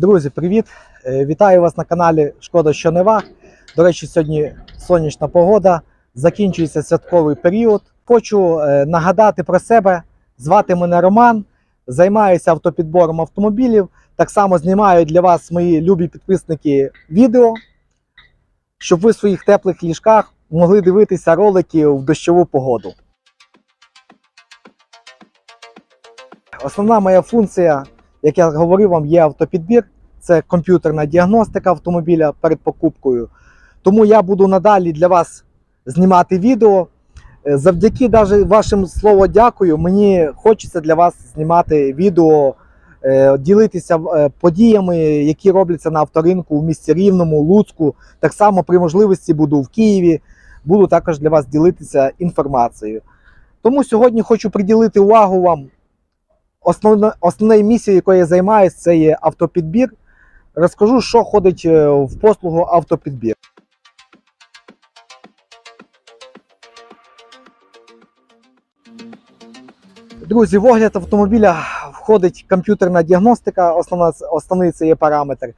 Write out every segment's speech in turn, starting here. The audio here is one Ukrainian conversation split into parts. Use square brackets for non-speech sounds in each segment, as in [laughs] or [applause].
Друзі, привіт! Е, Вітаю вас на каналі Шкода що не ваг. До речі, сьогодні сонячна погода, закінчується святковий період. Хочу е, нагадати про себе. Звати мене Роман, займаюся автопідбором автомобілів. Так само знімаю для вас мої любі підписники відео, щоб ви в своїх теплих ліжках могли дивитися ролики в дощову погоду. Основна моя функція, як я говорив вам, є автопідбір. Це комп'ютерна діагностика автомобіля перед покупкою. Тому я буду надалі для вас знімати відео. Е, Завдяки даже вашим слово дякую. Мені хочеться для вас знімати відео, е, ділитися е, подіями, які робляться на авторинку у місті Рівному, Луцьку. Так само при можливості буду в Києві. Буду також для вас ділитися інформацією. Тому сьогодні хочу приділити увагу вам. Основна, основною місією, якою я займаюся, це є автопідбір. Розкажу, що ходить е, в послугу автопідбір. Друзі, в огляд автомобіля входить комп'ютерна діагностика. Основна, основний це є параметр.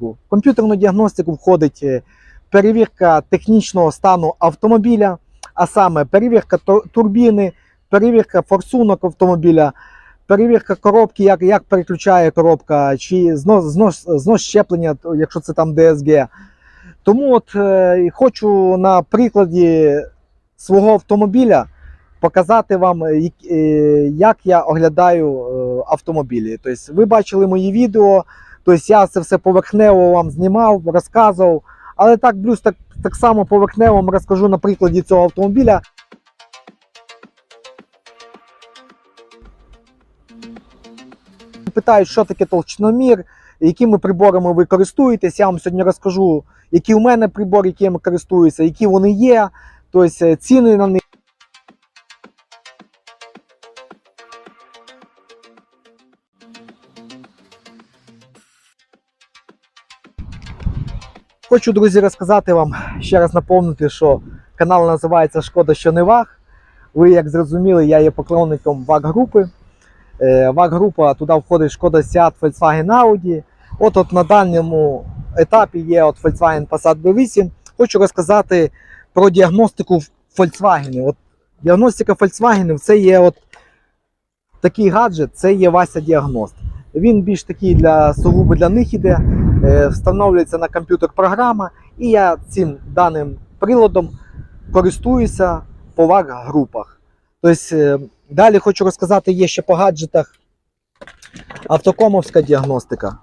В комп'ютерну діагностику входить е, перевірка технічного стану автомобіля, а саме перевірка турбіни, перевірка форсунок автомобіля, перевірка коробки, як, як переключає коробка, чи знос, знос, знос щеплення, якщо це там ДСГ. Тому от е, хочу на прикладі свого автомобіля показати вам, е, як- е, як я оглядаю е, автомобілі. Тобто, ви бачили мої відео, тобто я це все поверхнево вам знімав, розказував. Але так, плюс так, так само поверхнево розкажу на прикладі цього автомобіля. Питають, що таке толщиномір, якими приборами ви користуєтесь. Я вам сьогодні розкажу, які у мене прибори, якими користуюся, які вони є, тобто е, ціни на них. Хочу, друзі, розказати вам, ще раз наповнити, що канал називається Шкода, що не ваг. Ви, як зрозуміли, я є поклонником ВАГ-групи. Е, ВАГ-група туди входить Шкода Seat, Volkswagen Audi. От, от на даному етапі є от Volkswagen Passat B8. Хочу розказати про діагностику Volkswagen. От діагностика Volkswagen це є от такий гаджет, це є Вася Діагност. Він більш такий для сугубо для них іде. Е, встановлюється на комп'ютер програма, і я цим даним приладом користуюся по ВАГ-групах. Тобто, е, далі хочу розказати, є ще по гаджетах автокомовська діагностика.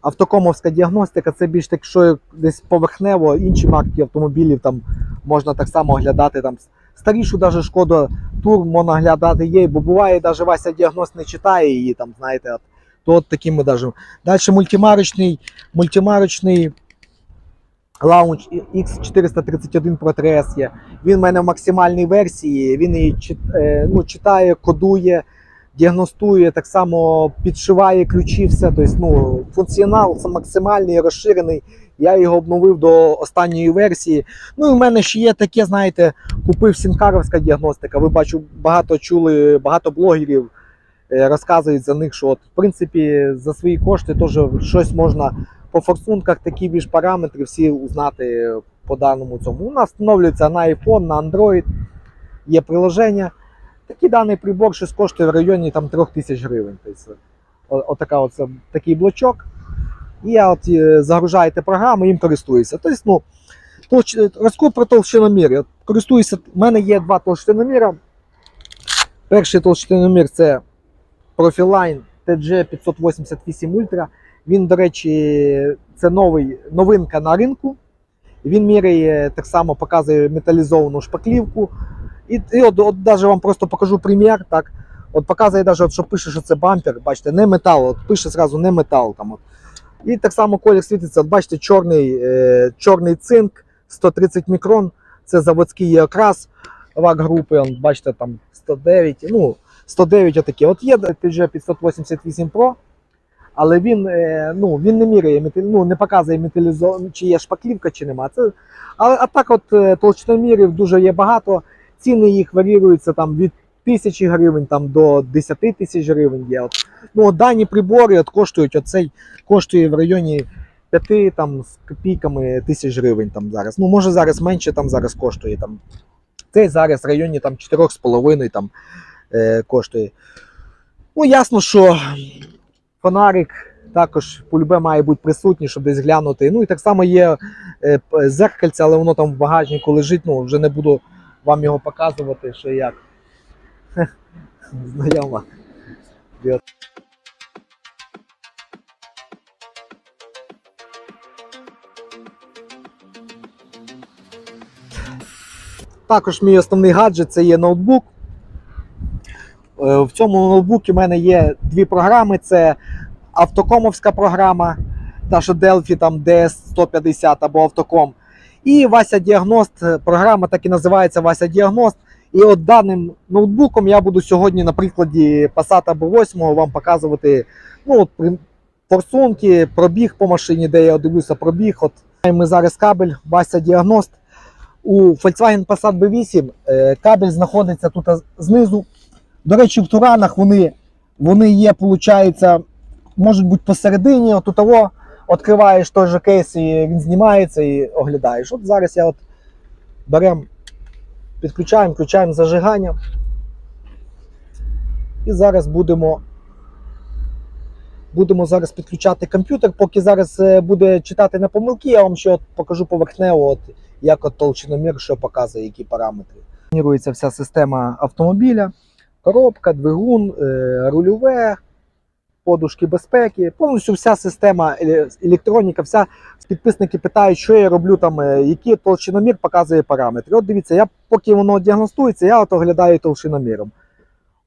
Автокомовська діагностика це більш так, що десь поверхнево, інші марки автомобілів там можна так само оглядати. Там старішу даже шкоду тур можна оглядати є, бо буває, навіть Вася діагност не читає її, там, знаєте, от, то от такими даже. Далі мультимарочний, мультимарочний лаунч X431 Pro 3S є. Він в мене в максимальній версії, він її е, ну, читає, кодує, діагностує, так само підшиває ключі, все. Тобто, ну, функціонал максимальний, розширений. Я його обновив до останньої версії. Ну і в мене ще є таке, знаєте, купив сінкаровська діагностика. Ви бачу, багато чули, багато блогерів е, розказують за них, що от, в принципі за свої кошти теж щось можна по форсунках, такі більш параметри всі узнати по даному цьому. У нас встановлюється на iPhone, на Android, є приложення. Такий даний прибор щось коштує в районі там, 3000 гривень. Тобто, оце, такий блочок. І от е, загружаєте програму, їм користуюся. Тобто, ну, розкуп про толщиномір. Користуюся, у мене є два толщиноміра. Перший толщиномір це Profiline TG588 Ultra. Він, до речі, це новий, новинка на ринку. Він міряє так само показує металізовану шпаклівку. І, і от, от навіть вам просто покажу примір. Так. От показує, навіть, от, що пише, що це бампер, бачите, не метал, от пише зразу не метал. Там, от. І так само колір світиться, от бачите, чорний, е, чорний цинк 130 мікрон. Це заводський окрас вак групи, бачите, там 109, ну, 109 отакі. От є TG 588 Pro, але він, е, ну, він не міряє, ну, не показує металізо... чи є шпаклівка, чи нема. Це, але, а так от е, толщиномірів дуже є багато. Ціни їх варіюються там від тисячі гривень там, до 10 тисяч гривень є. От. Ну, от дані прибори от, коштують, оцей коштує в районі 5 там, з копійками тисяч гривень там, зараз. Ну, може зараз менше там зараз коштує. Там. Цей зараз в районі там, 4,5 там, е, коштує. Ну, ясно, що фонарик також полюбе має бути присутній, щоб десь глянути. Ну і так само є е, зеркальце, але воно там в багажнику лежить. Ну, вже не буду вам його показувати, що як. [laughs] Знайома. Також мій основний гаджет це є ноутбук. В цьому ноутбуці в мене є дві програми: це автокомовська програма, та що Delphi там DS150 або Автоком. І Вася Діагност. Програма так і називається Вася Діагност. І от даним ноутбуком я буду сьогодні на прикладі Passat або 8 вам показувати ну, от, форсунки, пробіг по машині, де я дивлюся пробіг. От ми зараз кабель Вася Діагност. У Volkswagen Passat B8 е, кабель знаходиться тут знизу. До речі, в Туранах вони, вони є, виходить, можуть бути посередині. От того відкриваєш той же кейс, і він знімається і оглядаєш. От зараз я от беремо, підключаємо, включаємо зажигання. І зараз будемо. Будемо зараз підключати комп'ютер. Поки зараз е, буде читати на помилки, я вам ще от покажу поверхнево, от, як от толщиномір, що показує, які параметри. Планується вся система автомобіля коробка, двигун, е, рульове, подушки безпеки, повністю вся система електроніка, вся підписники питають, що я роблю там, е, які толщиномір показує параметри. От дивіться, я поки воно діагностується, я от оглядаю толщиноміром.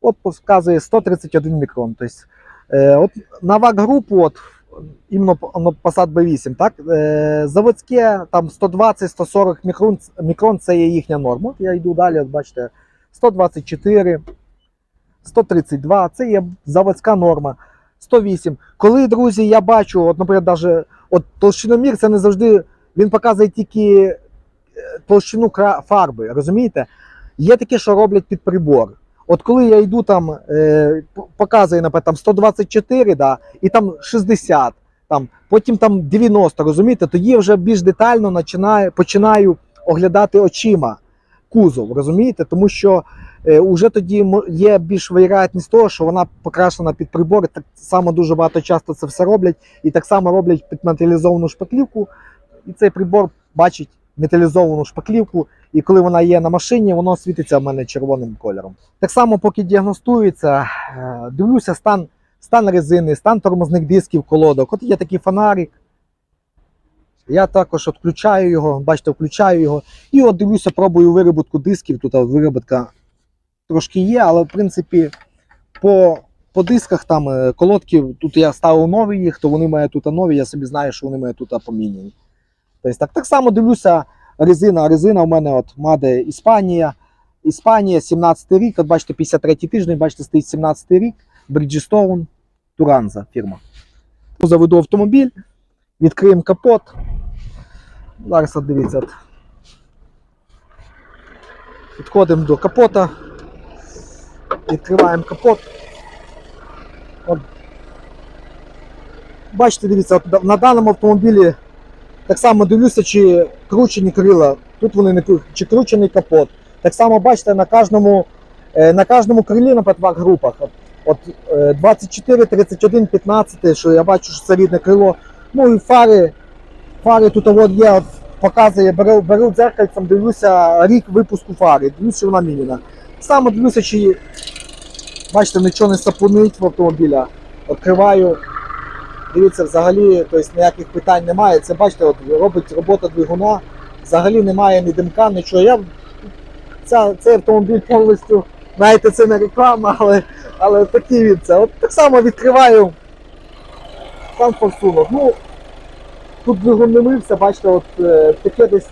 От показує 131 мікрон. Тобто, от на вак групу, от іменно Passat B8, так, заводське там 120-140 мікрон, мікрон це є їхня норма. От я йду далі, от бачите, 124. 132, це є заводська норма. 108. Коли, друзі, я бачу, от, наприклад, даже, от толщиномір, це не завжди він показує тільки е, толщину фарби, розумієте? Є таке, що роблять під прибор. От коли я йду там, е, показує, наприклад, там 124, да, і там 60, там, потім там 90, розумієте, тоді вже більш детально починаю, починаю оглядати очима кузов, розумієте? Тому що е, уже тоді є більш вероятність того, що вона покрашена під прибори. Так само дуже багато часто це все роблять, і так само роблять під металізовану шпаклівку. І цей прибор бачить металізовану шпаклівку, і коли вона є на машині, воно світиться в мене червоним кольором. Так само, поки діагностується, е, дивлюся стан, стан резини, стан тормозних дисків, колодок. От є такий фонарик. Я також включаю його, бачите, включаю його. І от дивлюся, пробую вироботку дисків. Тут от вироботка трошки є, але в принципі по, по дисках там е, колодки, тут я ставив нові їх, то вони мають тут нові, я собі знаю, що вони мають тут поміняні. Тобто так, так само дивлюся, резина. Резина у мене от Маде Іспанія. Іспанія, 17 рік, от бачите, 53 тиждень, бачите, стоїть 17 рік, Bridgestone, Туранза фірма. Заведу автомобіль, відкриємо капот. Зараз дивіться. От. Підходимо до капота. Відкриваємо капот. От. Бачите, дивіться, от на даному автомобілі так само дивлюся, чи кручені крила. Тут вони не чи кручений капот. Так само бачите, на кожному, е, на кожному крилі на петвак групах. От, от е, 24, 31, 15, що я бачу, що це рідне крило. Ну і фари. Фари тут от є, от, показує, беру, беру дзеркальцем, дивлюся рік випуску фари, дивлюся, вона мінена. Саме дивлюся, чи бачите, нічого не сапунить в автомобіля. Відкриваю. Дивіться, взагалі, тобто ніяких питань немає. Це бачите, от робить робота двигуна. Взагалі немає ні димка, нічого. Я ця, цей автомобіль повністю, знаєте, це не реклама, але, але такий він це. От так само відкриваю сам форсунок. Ну, тут двигун не мився, бачите, от е, таке десь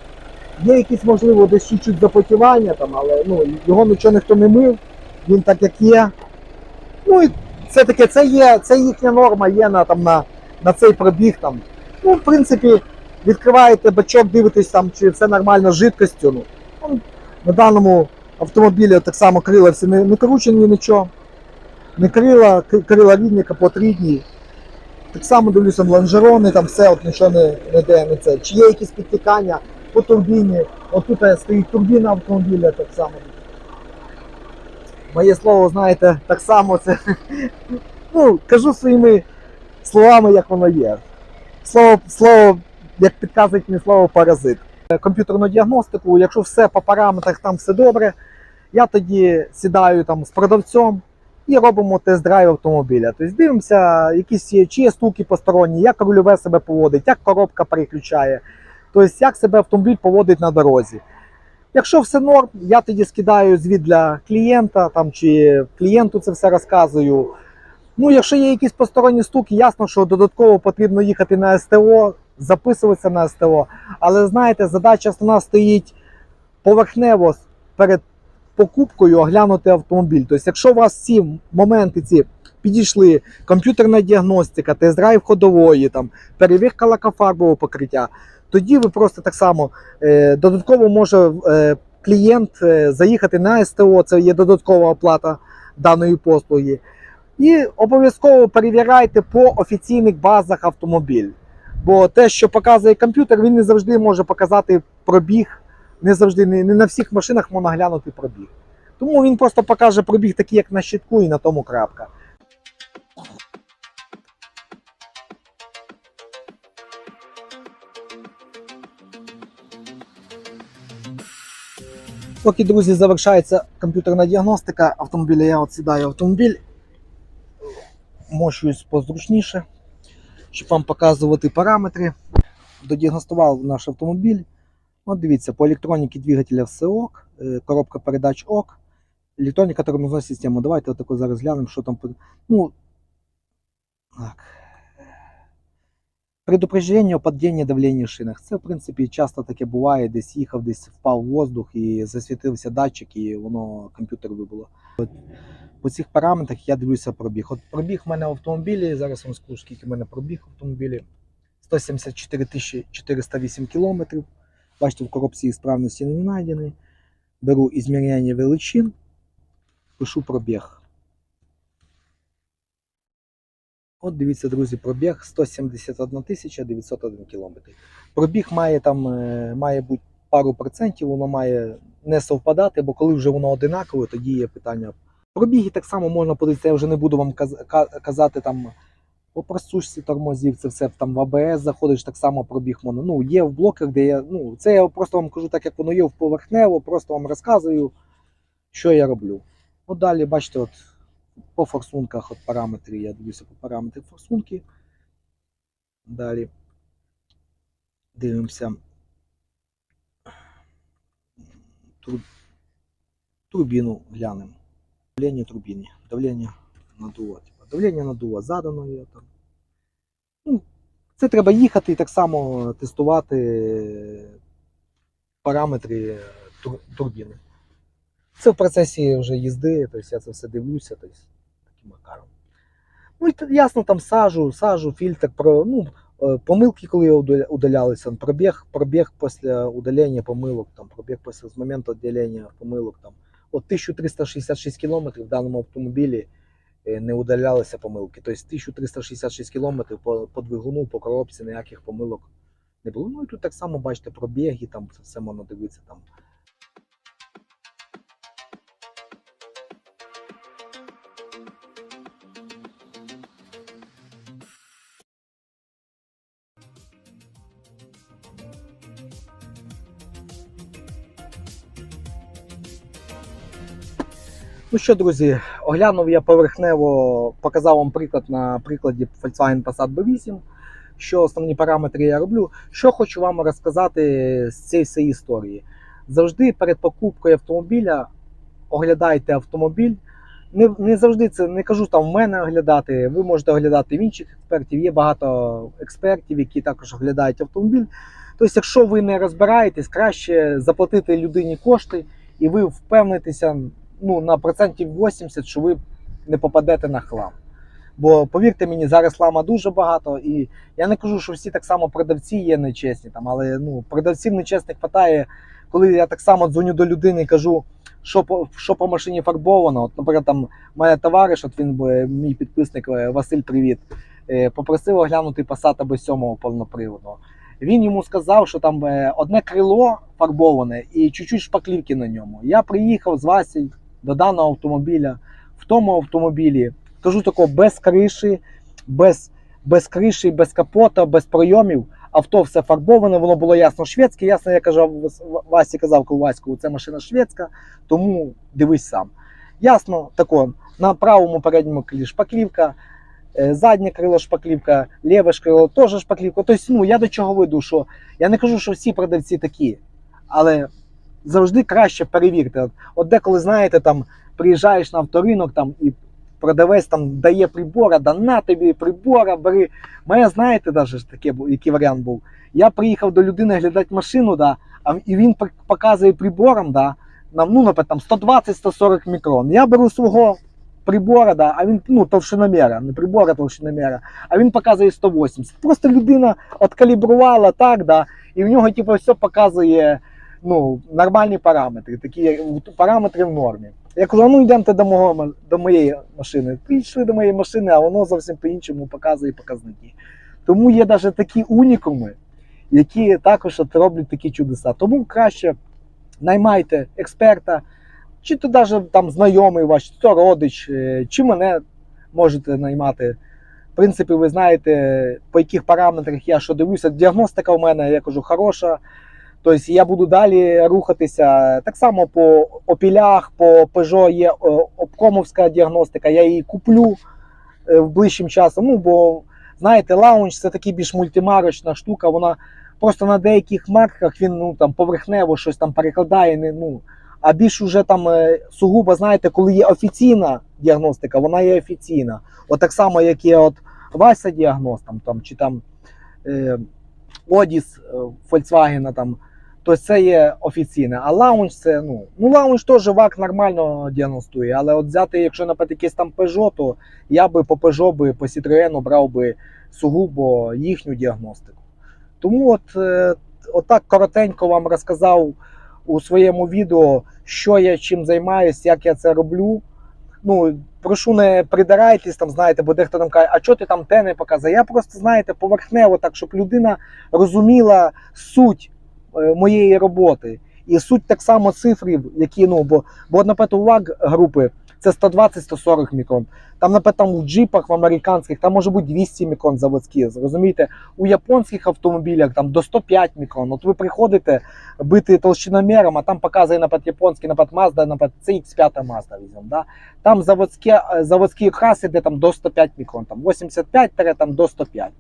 є якісь, можливо, десь чуть-чуть запотівання, там, але ну, його нічого ніхто не мив, він так як є. Ну і це таке, це є, це їхня норма є на, там, на, на цей пробіг. Там. Ну, в принципі, відкриваєте бачок, дивитесь, там, чи все нормально з жидкостю. Ну, ну, на даному Автомобіля так само крила всі не, не кручені нічого. Не крила, крила рідні, капот рідний. Так само дивлюся лонжерони, там все, от нічого не, не де, не це. Чи є якісь підтікання по турбіні. От тут е, стоїть турбіна автомобіля так само. Моє слово, знаєте, так само це. Ну, кажу своїми словами, як воно є. Слово, слово як підказують мені слово паразит. Е, Комп'ютерну діагностику, якщо все по параметрах там все добре, я тоді сідаю там з продавцем і робимо тест-драйв автомобіля. Тобто дивимося, якісь є, чи є стуки посторонні, як рульове себе поводить, як коробка переключає, тобто як себе автомобіль поводить на дорозі. Якщо все норм, я тоді скидаю звіт для клієнта там, чи клієнту це все розказую. Ну, якщо є якісь посторонні стуки, ясно, що додатково потрібно їхати на СТО, записуватися на СТО. Але знаєте, задача основна стоїть поверхнево перед покупкою оглянути автомобіль. Тобто, якщо у вас ці моменти ці підійшли, комп'ютерна діагностика, тест-драйв ходової, там, перевірка лакофарбового покриття, тоді ви просто так само е, додатково може е, клієнт е, заїхати на СТО, це є додаткова оплата даної послуги. І обов'язково перевіряйте по офіційних базах автомобіль. Бо те, що показує комп'ютер, він не завжди може показати пробіг. Не завжди, не, на всіх машинах можна глянути пробіг. Тому він просто покаже пробіг такий, як на щитку, і на тому крапка. Поки, друзі, завершається комп'ютерна діагностика автомобіля, я от сідаю автомобіль, мощуюсь позручніше, щоб вам показувати параметри. Додіагностував наш автомобіль. От дивіться, по електроніці двигателя все ок, е, коробка передач ок, електроніка тормозної системи. Давайте отако зараз глянемо, що там. Ну, так. Предупреждення о падінні давлення в шинах. Це, в принципі, часто таке буває, десь їхав, десь впав воздух і засвітився датчик, і воно комп'ютер вибило. От По цих параметрах я дивлюся пробіг. От пробіг в мене в автомобілі, зараз вам скажу, скільки в мене пробіг в автомобілі. 174 408 кілометрів. Бачите, в коробці справності не знайдені. Беру ізміряння величин, пишу пробіг. От дивіться, друзі, пробіг 171 901 кілометр. Пробіг має там е, має бути пару процентів, воно має не совпадати, бо коли вже воно одинакове, тоді є питання. Пробіги так само можна подивитися, я вже не буду вам казати там по просушці тормозів, це все там в АБС заходиш, так само пробіг можна. Ну, є в блоках, де я. Ну, це я просто вам кажу так, як воно є в поверхнево, просто вам розказую, що я роблю. От далі, бачите, от по форсунках от параметри, я дивлюся по параметрах форсунки. Далі дивимося Тур- турбіну глянемо. Давлення турбіни. Давлення надува. Типа, давлення надува задано є там. Ну, це треба їхати і так само тестувати параметри тур- турбіни. Це в процесі вже їзди, тобто я це все дивлюся, тобто таким макаром. Ну і ясно, там сажу, сажу, фільтр, про, ну, е, помилки, коли удаля- удалялися, пробіг, пробіг після удалення помилок, там, пробіг після з моменту відділення помилок. Там. От 1366 кілометрів в даному автомобілі е, не удалялися помилки. Тобто 1366 кілометрів по, по двигуну, по коробці ніяких помилок не було. Ну і тут так само бачите пробіги, там це все можна дивитися там. Ну що, друзі, оглянув я поверхнево, показав вам приклад на прикладі Volkswagen Passat B8, що основні параметри я роблю. Що хочу вам розказати з цієї всієї історії. Завжди перед покупкою автомобіля оглядайте автомобіль. Не, не завжди це не кажу там в мене оглядати. Ви можете оглядати в інших експертів. Є багато експертів, які також оглядають автомобіль. Тобто, якщо ви не розбираєтесь, краще заплатити людині кошти, і ви впевнитеся ну, на процентів 80, що ви не попадете на хлам. Бо повірте мені, зараз хлама дуже багато, і я не кажу, що всі так само продавці є нечесні, там, але ну, продавців нечесних хватає коли я так само дзвоню до людини і кажу, що по, що по машині фарбовано. От, наприклад, там мене товариш, от він мій підписник е, Василь Привіт, е, попросив оглянути Passat або 7 повноприводного. Він йому сказав, що там е, одне крило фарбоване і чуть-чуть шпаклівки на ньому. Я приїхав з Васі до даного автомобіля. В тому автомобілі кажу такого без криші, без, без криші, без капота, без пройомів. Авто все фарбоване, воно було ясно шведське. Ясно, я казав, Васі казав Коваську, це машина шведська, тому дивись сам. Ясно, тако, на правому передньому крилі шпаклівка, е, заднє крило шпаклівка, ліве крило теж шпаклівка. Тобто, ну, я до чого веду, що я не кажу, що всі продавці такі, але завжди краще перевірте. От, деколи, знаєте, там приїжджаєш на авторинок там, і продавець там дає прибора, да на тобі прибора, бери. Моє, знаєте, ж таке, який варіант був. Я приїхав до людини глядати машину, да, і він показує прибором, да, нам, ну, наприклад, там 120-140 мікрон. Я беру свого прибора, да, а він ну, товщиномера, не прибора, товщиномера, а він показує 180. Просто людина откалібрувала так, да, і в нього типу, все показує ну, нормальні параметри, такі параметри в нормі. Я кажу, ну йдемте до, мого, до моєї машини. Прийшли до моєї машини, а воно зовсім по-іншому показує показники. Тому є навіть такі унікуми, які також от роблять такі чудеса. Тому краще наймайте експерта, чи то навіть там знайомий ваш, чи то родич, е, чи мене можете наймати. В принципі, ви знаєте, по яких параметрах я що дивлюся. Діагностика у мене, я кажу, хороша. Тобто я буду далі рухатися. Так само по опілях, по Peugeot є обкомовська діагностика, я її куплю е, в ближчим часом. Ну, бо знаєте, лаунж це таки більш мультимарочна штука. Вона просто на деяких марках він ну, там, поверхнево щось там перекладає. Не, ну, а більш уже там е, сугубо, знаєте, коли є офіційна діагностика, вона є офіційна. От так само, як є от Вася діагност, там, там, чи там е, Одіс е, Volkswagen, там, то це є офіційне. А лаунж це, ну, ну лаунж теж ВАК нормально діагностує, але от взяти, якщо наприклад, якийсь там Peugeot, то я би по Peugeot, би, по Citroën брав би сугубо їхню діагностику. Тому от, е, отак коротенько вам розказав у своєму відео, що я чим займаюсь, як я це роблю. Ну, прошу не придирайтесь, там, знаєте, бо дехто там каже, а чого ти там те не показав? Я просто, знаєте, поверхнево так, щоб людина розуміла суть моєї роботи. І суть так само цифрів, які, ну, бо, бо наприклад, у ВАГ групи це 120-140 мікрон. Там, наприклад, в джипах, в американських, там може бути 200 мікрон заводські. Розумієте, у японських автомобілях там до 105 мікрон. От ви приходите бити толщиномером, а там показує, наприклад, японський, наприклад, Mazda, наприклад, CX5 Mazda візьмемо, да? Там заводські, е, заводський окрас іде там до 105 мікрон, там 85 там до 105.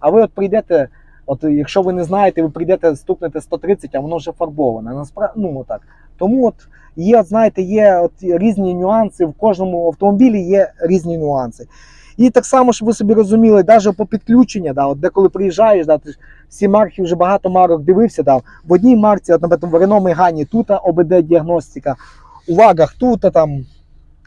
А ви от прийдете, от якщо ви не знаєте, ви прийдете, стукнете 130, а воно вже фарбоване. Насправді, ну отак. Тому от є, от, знаєте, є от різні нюанси, в кожному автомобілі є різні нюанси. І так само, щоб ви собі розуміли, навіть по підключенню, да, от деколи приїжджаєш, да, ти ж всі марки, вже багато марок дивився. Да, в одній марці, от, наприклад, в Renault Megane тут ОБД-діагностика, у вагах тут, там,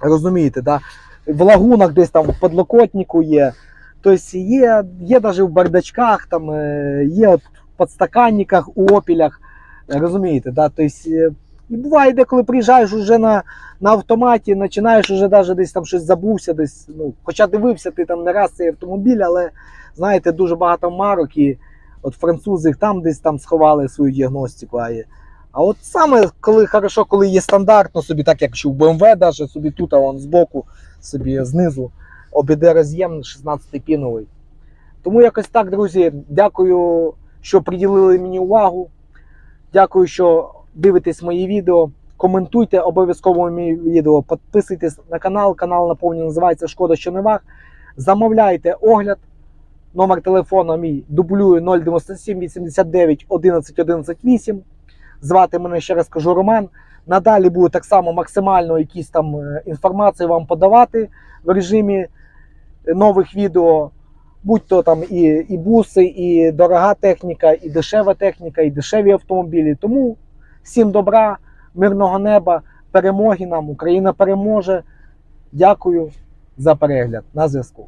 розумієте, да, в лагунах десь там в подлокотнику є. Тобто є, є навіть в бардачках, там, е, є от в підстаканниках, у опілях, розумієте, да, тобто, е, і буває, деколи приїжджаєш уже на, на автоматі, починаєш уже навіть десь там щось забувся, десь, ну, хоча дивився ти там не раз цей автомобіль, але знаєте, дуже багато марок і от французи там десь там сховали свою діагностику. А, є- а от саме коли хорошо, коли є стандартно собі, так як що в BMW, даже собі тут, а вон збоку, собі знизу, ОБД роз'єм 16 піновий. Тому якось так, друзі. Дякую, що приділили мені увагу. Дякую, що дивитесь мої відео. Коментуйте обов'язково мої відео, підписуйтесь на канал. Канал наповнений називається Шкода що не ваг. Замовляйте огляд. Номер телефону мій дублюю 097 89 11 11 8. Звати мене ще раз кажу Роман. Надалі буду так само максимально якісь там е, інформацію вам подавати в режимі нових відео. Будь то там і, і буси, і дорога техніка, і дешева техніка, і дешеві автомобілі. Тому всім добра, мирного неба, перемоги нам. Україна переможе. Дякую за перегляд. На зв'язку.